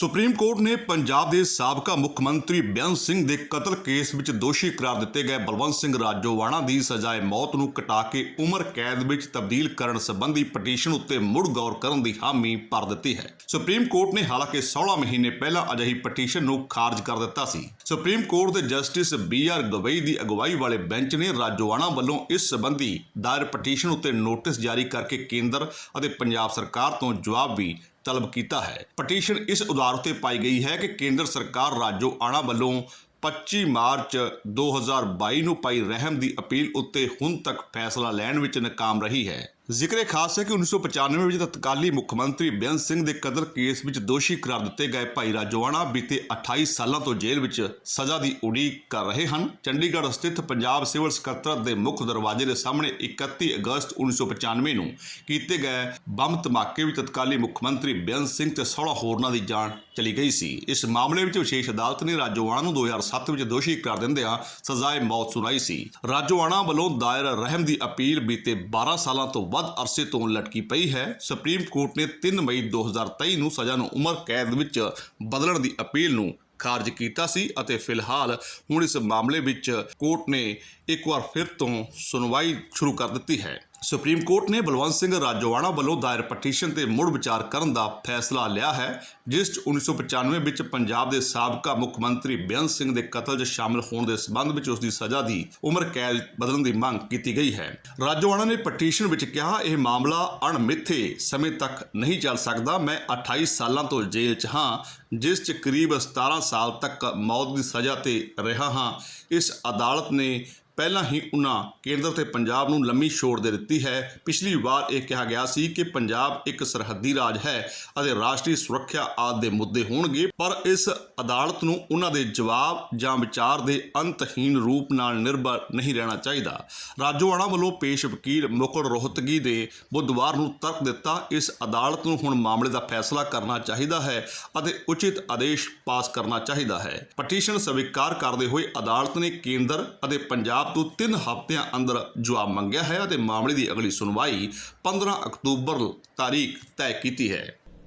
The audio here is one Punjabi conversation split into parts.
ਸੁਪਰੀਮ ਕੋਰਟ ਨੇ ਪੰਜਾਬ ਦੇ ਸਾਬਕਾ ਮੁੱਖ ਮੰਤਰੀ ਬੇਅੰਤ ਸਿੰਘ ਦੇ ਕਤਲ ਕੇਸ ਵਿੱਚ ਦੋਸ਼ੀ ਕਰਾਰ ਦਿੱਤੇ ਗਏ ਬਲਵੰਤ ਸਿੰਘ ਰਾਜੋਵਾਣਾ ਦੀ ਸਜ਼ਾਏ ਮੌਤ ਨੂੰ ਘਟਾ ਕੇ ਉਮਰ ਕੈਦ ਵਿੱਚ ਤਬਦੀਲ ਕਰਨ ਸੰਬੰਧੀ ਪਟੀਸ਼ਨ ਉੱਤੇ ਮੁੜ ਗੌਰ ਕਰਨ ਦੀ ਹਾਮੀ ਭਰ ਦਿੱਤੀ ਹੈ। ਸੁਪਰੀਮ ਕੋਰਟ ਨੇ ਹਾਲਾਂਕਿ 16 ਮਹੀਨੇ ਪਹਿਲਾਂ ਅਜਿਹੀ ਪਟੀਸ਼ਨ ਨੂੰ ਖਾਰਜ ਕਰ ਦਿੱਤਾ ਸੀ। ਸੁਪਰੀਮ ਕੋਰਟ ਦੇ ਜਸਟਿਸ ਬੀ ਆਰ ਗਵਈ ਦੀ ਅਗਵਾਈ ਵਾਲੇ ਬੈਂਚ ਨੇ ਰਾਜੋਵਾਣਾ ਵੱਲੋਂ ਇਸ ਸੰਬੰਧੀ ਦਾਇਰ ਪਟੀਸ਼ਨ ਉੱਤੇ ਨੋਟਿਸ ਜਾਰੀ ਕਰਕੇ ਕੇਂਦਰ ਅਤੇ ਪੰਜਾਬ ਸਰਕਾਰ ਤੋਂ ਜਵਾਬ ਵੀ ਤਲਬ ਕੀਤਾ ਹੈ। ਪਟੀਸ਼ਨ ਇਸ ਉਧਾਰ ਉਤੇ ਪਾਈ ਗਈ ਹੈ ਕਿ ਕੇਂਦਰ ਸਰਕਾਰ ਰਾਜੋ ਆਣਾ ਵੱਲੋਂ 25 ਮਾਰਚ 2022 ਨੂੰ ਪਾਈ ਰਹਿਮ ਦੀ ਅਪੀਲ ਉੱਤੇ ਹੁਣ ਤੱਕ ਫੈਸਲਾ ਲੈਣ ਵਿੱਚ ਨਾਕਾਮ ਰਹੀ ਹੈ। ਜ਼ਿਕਰੇ ਖਾਸ ਹੈ ਕਿ 1995 ਵਿੱਚ ਤਤਕਾਲੀ ਮੁੱਖ ਮੰਤਰੀ ਬੇਅੰਤ ਸਿੰਘ ਦੇ ਕਤਲ ਕੇਸ ਵਿੱਚ ਦੋਸ਼ੀ ਕਰਾਰ ਦਿੱਤੇ ਗਏ ਭਾਈ ਰਾਜੋਆਣਾ ਬੀਤੇ 28 ਸਾਲਾਂ ਤੋਂ ਜੇਲ੍ਹ ਵਿੱਚ ਸਜ਼ਾ ਦੀ ਉਡੀਕ ਕਰ ਰਹੇ ਹਨ। ਚੰਡੀਗੜ੍ਹ ਸਥਿਤ ਪੰਜਾਬ ਸਿਵਲ ਸਕੱਤਰਤ ਦੇ ਮੁੱਖ ਦਰਵਾਜ਼ੇ ਦੇ ਸਾਹਮਣੇ 31 ਅਗਸਤ 1995 ਨੂੰ ਕੀਤੇ ਗਏ ਬੰਬ ਧਮਾਕੇ ਵਿੱਚ ਤਤਕਾਲੀ ਮੁੱਖ ਮੰਤਰੀ ਬੇਅੰਤ ਸਿੰਘ ਤੇ 16 ਹੋਰਨਾਂ ਦੀ ਜਾਨ ਚਲੀ ਗਈ ਸੀ। ਇਸ ਮਾਮਲੇ ਵਿੱਚ ਵਿਸ਼ੇਸ਼ ਅਦਾਲਤ ਨੇ ਰਾਜੋਆਣਾ ਨੂੰ 2007 ਵਿੱਚ ਦੋਸ਼ੀ ਕਰਾਰ ਦਿੰਦਿਆਂ ਸਜ਼ਾਏ ਮੌਤ ਸੁਣਾਈ ਸੀ। ਰਾਜੋਆਣਾ ਵੱਲੋਂ ਦਾਇਰ ਰਹਿਮ ਦੀ ਅਪੀਲ ਬੀਤੇ 12 ਸਾਲਾਂ ਤੋਂ ਵੱਧ ਅਰਸੇ ਤੋਂ ਲਟਕੀ ਪਈ ਹੈ। ਸੁਪਰੀਮ ਕੋਰਟ ਨੇ 3 ਮਈ 2023 ਨੂੰ ਸਜ਼ਾ ਨੂੰ ਉਮਰ ਕੈਦ ਵਿੱਚ ਬਦਲਣ ਦੀ ਅਪੀਲ ਨੂੰ ਖਾਰਜ ਕੀਤਾ ਸੀ ਅਤੇ ਫਿਲਹਾਲ ਹੁਣ ਇਸ ਮਾਮਲੇ ਵਿੱਚ ਕੋਰਟ ਨੇ ਇੱਕ ਵਾਰ ਫਿਰ ਤੋਂ ਸੁਣਵਾਈ ਸ਼ੁਰੂ ਕਰ ਦਿੱਤੀ ਹੈ। ਸੁਪਰੀਮ ਕੋਰਟ ਨੇ ਬਲਵੰਤ ਸਿੰਘ ਰਾਜੋਆਣਾ ਵੱਲੋਂ ਦਾਇਰ ਪਟੀਸ਼ਨ ਤੇ ਮੁੜ ਵਿਚਾਰ ਕਰਨ ਦਾ ਫੈਸਲਾ ਲਿਆ ਹੈ, ਜਿਸ 'ਚ 1995 ਵਿੱਚ ਪੰਜਾਬ ਦੇ ਸਾਬਕਾ ਮੁੱਖ ਮੰਤਰੀ ਬੇਅੰਤ ਸਿੰਘ ਦੇ ਕਤਲ 'ਚ ਸ਼ਾਮਲ ਹੋਣ ਦੇ ਸਬੰਧ ਵਿੱਚ ਉਸ ਦੀ ਸਜ਼ਾ ਦੀ ਉਮਰ ਕੈਦ ਬਦਲਣ ਦੀ ਮੰਗ ਕੀਤੀ ਗਈ ਹੈ। ਰਾਜੋਆਣਾ ਨੇ ਪਟੀਸ਼ਨ ਵਿੱਚ ਕਿਹਾ, ਇਹ ਮਾਮਲਾ ਅਣਮਿੱਥੇ ਸਮੇਂ ਤੱਕ ਨਹੀਂ ਚੱਲ ਸਕਦਾ। ਮੈਂ 28 ਸਾਲਾਂ ਤੋਂ ਜੇਲ੍ਹ 'ਚ ਹਾਂ, ਜਿਸ 'ਚ ਕਰੀਬ 17 ਸਾਲ ਤੱਕ ਮੌਤ ਦੀ ਸਜ਼ਾ ਤੇ ਰਿਹਾ ਹਾਂ। ਇਸ ਅਦਾਲਤ ਨੇ ਪਹਿਲਾਂ ਹੀ ਉਹਨਾਂ ਕੇਂਦਰ ਤੇ ਪੰਜਾਬ ਨੂੰ ਲੰਮੀ ਛੋੜ ਦੇ ਦਿੱਤੀ ਹੈ। ਪਿਛਲੀ ਵਾਰ ਇਹ ਕਿਹਾ ਗਿਆ ਸੀ ਕਿ ਪੰਜਾਬ ਇੱਕ ਸਰਹੱਦੀ ਰਾਜ ਹੈ ਅਤੇ ਰਾਸ਼ਟਰੀ ਸੁਰੱਖਿਆ ਆਦਿ ਦੇ ਮੁੱਦੇ ਹੋਣਗੇ, ਪਰ ਇਸ ਅਦਾਲਤ ਨੂੰ ਉਹਨਾਂ ਦੇ ਜਵਾਬ ਜਾਂ ਵਿਚਾਰ ਦੇ ਅੰਤਹੀਨ ਰੂਪ ਨਾਲ ਨਿਰਭਰ ਨਹੀਂ ਰਹਿਣਾ ਚਾਹੀਦਾ। ਰਾਜੋਆਣਾ ਵੱਲੋਂ ਪੇਸ਼ ਵਕੀਲ ਮੁਕੁਲ ਰੋਹਤਗੀ ਦੇ ਬੁੱਧਵਾਰ ਨੂੰ ਤਰਕ ਦਿੱਤਾ, ਇਸ ਅਦਾਲਤ ਨੂੰ ਹੁਣ ਮਾਮਲੇ ਦਾ ਫੈਸਲਾ ਕਰਨਾ ਚਾਹੀਦਾ ਹੈ ਅਤੇ ਉਚਿਤ ਆਦੇਸ਼ ਪਾਸ ਕਰਨਾ ਚਾਹੀਦਾ ਹੈ। ਪਟੀਸ਼ਨ ਸਵੀਕਾਰ ਕਰਦੇ ਹੋਏ ਅਦਾਲਤ ਨੇ ਕੇਂਦਰ ਅਤੇ ਪੰਜਾਬ ਤੋਂ 3 ਹਫ਼ਤਿਆਂ ਅੰਦਰ ਜਵਾਬ ਮੰਗਿਆ ਹੈ ਅਤੇ ਮਾਮਲੇ ਦੀ ਅਗਲੀ ਸੁਣਵਾਈ 15 ਅਕਤੂਬਰ ਤਾਰੀਖ ਤੈਅ ਕੀਤੀ ਹੈ।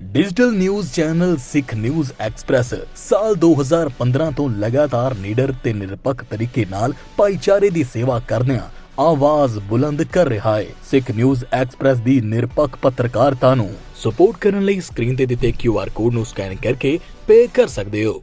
Digital news channel Sikh news express ਸਾਲ 2015 ਤੋਂ ਲਗਾਤਾਰ ਨਿਡਰ ਤੇ ਨਿਰਪੱਖ ਤਰੀਕੇ ਨਾਲ ਭਾਈਚਾਰੇ ਦੀ ਸੇਵਾ ਕਰਦਿਆਂ ਆਵਾਜ਼ ਬੁਲੰਦ ਕਰ ਰਿਹਾ ਹੈ। ਸਿੱਖ ਨਿਊਜ਼ ਐਕਸਪ੍ਰੈਸ ਦੀ ਨਿਰਪੱਖ ਪੱਤਰਕਾਰਤਾ ਨੂੰ ਸਪੋਰਟ ਕਰਨ ਲਈ ਸਕਰੀਨ ਤੇ ਦਿੱਤੇ QR ਕੋਡ ਨੂੰ ਸਕੈਨ ਕਰਕੇ ਪੇ ਕਰ ਸਕਦੇ ਹੋ।